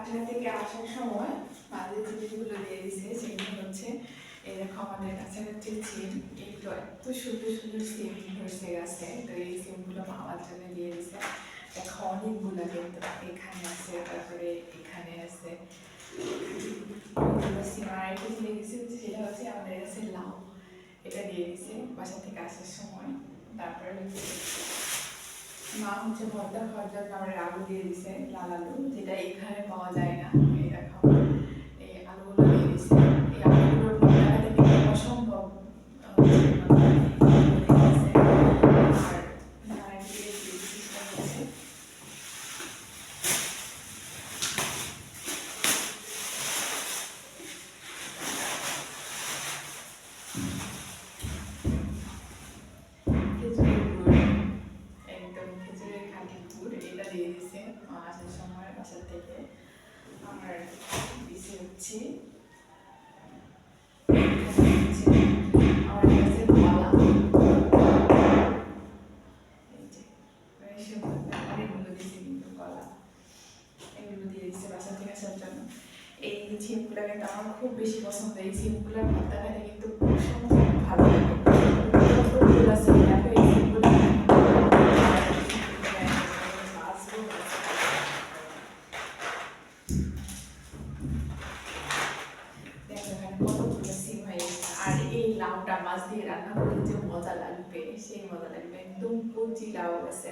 বাসা থেকে আসার সময় মাঝে জিনিসগুলো দিয়ে দিছে, সেগুলো হচ্ছে এরকম আমাদের কাছে হচ্ছে সিম এগুলো এত সুন্দর সুন্দর সিম ধরছে গেছে। তো এই সিমগুলো মামার জন্য দিয়ে দিছে। দেখো অনেকগুলো কিন্তু এখানে আছে, তারপরে এখানে আছে। সেটা হচ্ছে আমাদের কাছে লাউ। এটা দিয়ে দিছে বাসা থেকে আসার সময়। তারপরে হচ্ছে মা হচ্ছে ভর্তা খাওয়ার জন্য আমার দিয়ে দিছে লাল আলু যেটা এখানে পাওয়া যায় না, এই আমার কাছে সুন্দর অনেকগুলো কিন্তু কলা এগুলো দিয়ে থেকে এই কিন্তু আমার খুব বেশি পছন্দ এই ছিপগুলোর ভর্তা খেতে কিন্তু মাছ দিয়ে রান্না করলে যে মজা লাগবে সেই মজা লাগবে একদম কচি লাউ আছে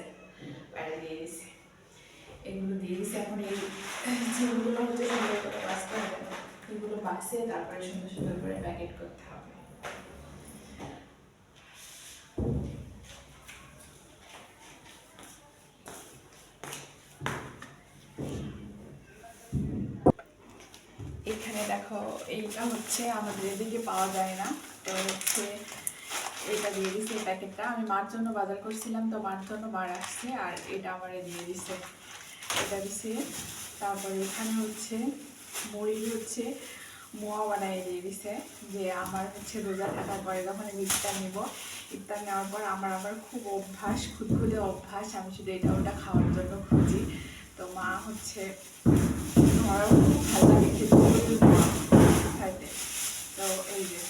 বাইরে দিয়ে দিছে এগুলো দিয়ে দিছে এখন এই যেগুলো হচ্ছে সুন্দর করে বাঁচতে হবে এগুলো বাঁচে তারপরে সুন্দর সুন্দর করে প্যাকেট করতে হবে এখানে দেখো এইটা হচ্ছে আমাদের এদিকে পাওয়া যায় না দিয়ে দিছে এই প্যাকেটটা। আমি মার জন্য বাজার করছিলাম, তো মার জন্য মার আসছে আর এটা আমারে দিয়ে দিছে। এটা দিছে, তারপরে এখানে হচ্ছে মুড়ি হচ্ছে মোয়া বানাই দিয়ে দিছে, যে আমার হচ্ছে রোজা থাকার পরে যখন আমি ইফতার নিব, ইফতার নেওয়ার পর আমার আবার খুব অভ্যাস, খুদখুদে অভ্যাস, আমি শুধু এটা ওটা খাওয়ার জন্য খুঁজি। তো মা হচ্ছে আমারও খুব ভালো লাগে খেতে মোয়া খাইতে তো এই যে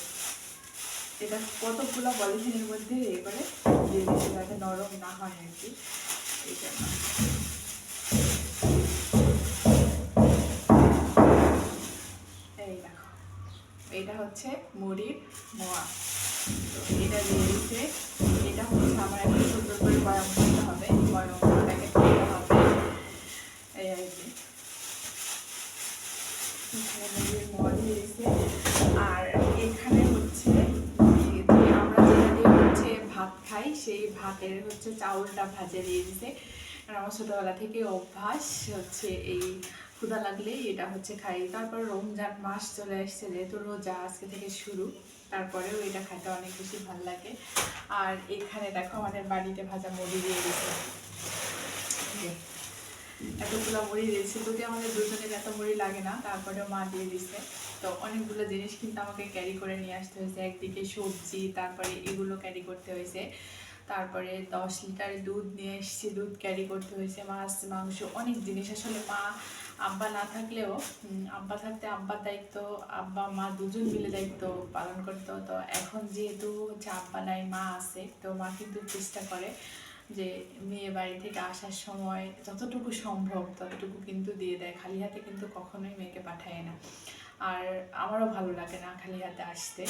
এটা কতগুলো পলিথিনের মধ্যে এবারে যাতে নরম না হয় আর কি? এটা হচ্ছে মুড়ির মোয়া। তো এটা দিয়ে দিচ্ছে এটা হচ্ছে আমার একটা সুন্দর করে গরম করতে হবে, গরম প্যাকেট করতে হবে। এই আর কি। মুড়ির মোয়া দিয়ে দিচ্ছে সেই ভাতের হচ্ছে চাউলটা ভাজে দিয়ে দিছে। আর আমার ছোটোবেলা থেকে অভ্যাস হচ্ছে এই ক্ষুধা লাগলে এটা হচ্ছে খাই। তারপর রমজান মাস চলে আসছে যেহেতু রোজা আজকে থেকে শুরু তারপরেও এটা খাইতে অনেক বেশি ভালো লাগে। আর এখানে দেখো আমাদের বাড়িতে ভাজা মুড়ি দিয়ে যে, এতগুলো মুড়ি দিয়েছে যদি আমাদের দুজনের এত মুড়ি লাগে না তারপরেও মা দিয়ে দিছে। তো অনেকগুলো জিনিস কিন্তু আমাকে ক্যারি করে নিয়ে আসতে হয়েছে। একদিকে সবজি তারপরে এগুলো ক্যারি করতে হয়েছে। তারপরে দশ লিটার দুধ নিয়ে এসেছি, দুধ ক্যারি করতে হয়েছে, মাছ, মাংস, অনেক জিনিস। আসলে মা, আব্বা না থাকলেও আব্বা থাকতে আব্বার দায়িত্ব, আব্বা, মা দুজন মিলে দায়িত্ব পালন করতো। তো এখন যেহেতু হচ্ছে আব্বা নাই, মা আছে, তো মা কিন্তু চেষ্টা করে যে মেয়ে বাড়ি থেকে আসার সময় যতটুকু সম্ভব, ততটুকু কিন্তু দিয়ে দেয়। খালি হাতে কিন্তু কখনোই মেয়েকে পাঠায় না। আর আমারও ভালো লাগে না খালি হাতে আসতে।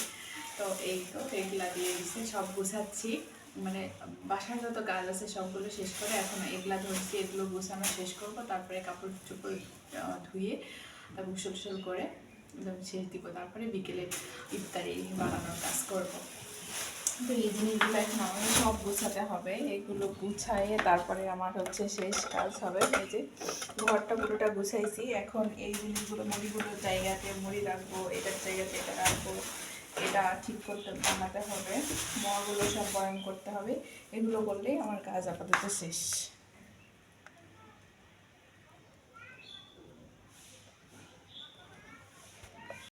তো এই তো, এগুলা দিয়ে দিচ্ছে সব গুছাচ্ছি। মানে বাসার যত কাজ আছে সবগুলো শেষ করে, এখন এগুলা ধরছি, এগুলো গুছানো শেষ করব, তারপরে কাপড় চোপড় ধুয়ে তারপর গোসল করে শেষ দিব। তারপরে বিকেলে ইফতারি বানানোর কাজ করব। তো এই জিনিসগুলো এখন আমাকে সব গুছাতে হবে, এগুলো গুছাইয়ে তারপরে আমার হচ্ছে শেষ কাজ হবে। এই যে ঘরটা পুরোটা গুছাইছি, এখন এই জিনিসগুলো মুড়িগুলোর জায়গাতে মুড়ি রাখব, এটার জায়গাতে এটা রাখব। এটা ঠিক করতে বানাতে হবে। মগুলো সব বয়ন করতে হবে। এগুলো করলেই আমার কাজ আপাতত শেষ।